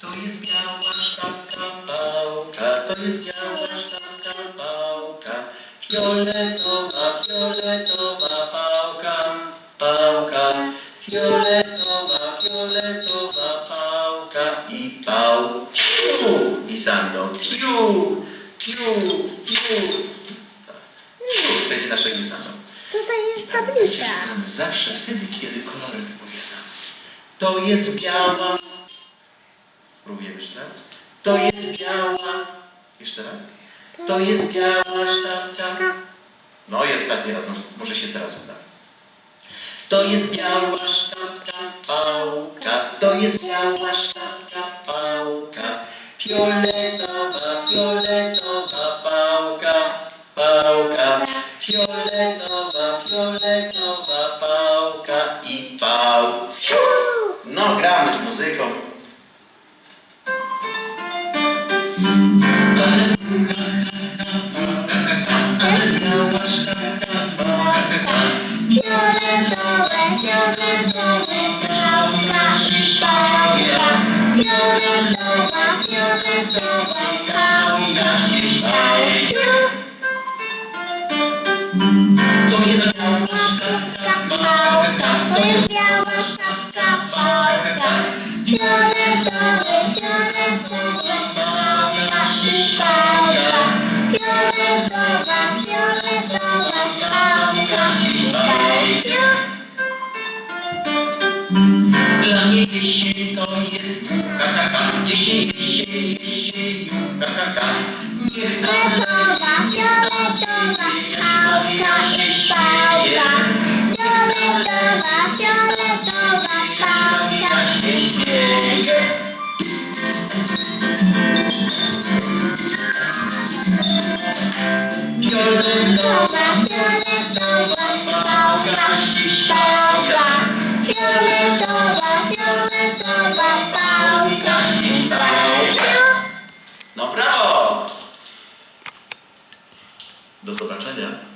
To jest biała sztabka pałka, to jest biała sztabka pałka, fioletowa, fioletowa pałka, pałka, fioletowa, fioletowa pałka i pał. Piu, i sando, piu, piu, piu. Piu, będzie nasze Lisando. Tutaj jest tablica. Zawsze wtedy, kiedy kolory wypowiadamy. To jest biała. Spróbujemy jeszcze raz. To jest biała. Jeszcze raz. To jest biała sztabka. No i ostatni raz, może, się teraz uda. To jest biała sztabka pałka. To jest biała sztabka pałka. Fioletowa, fioletowa pałka. Pałka. Fioletowa, fioletowa pałka i pał. To jest biała sztabka Pałka, to jest biała sztabka, pałka. Fioletowe, fioletowe, pałka, pałka. Jesień to jest ha, ha, ha. Jesień, jesień, jesień, ha, ha, ha. Niech na Fioletowa, fioletowa, pałka, pałka. Fioletowa, fioletowa, pałka, śmieje. Fioletowa, Fioletowa, pałka, pałka. Fioletowa, fioletowa! Do zobaczenia.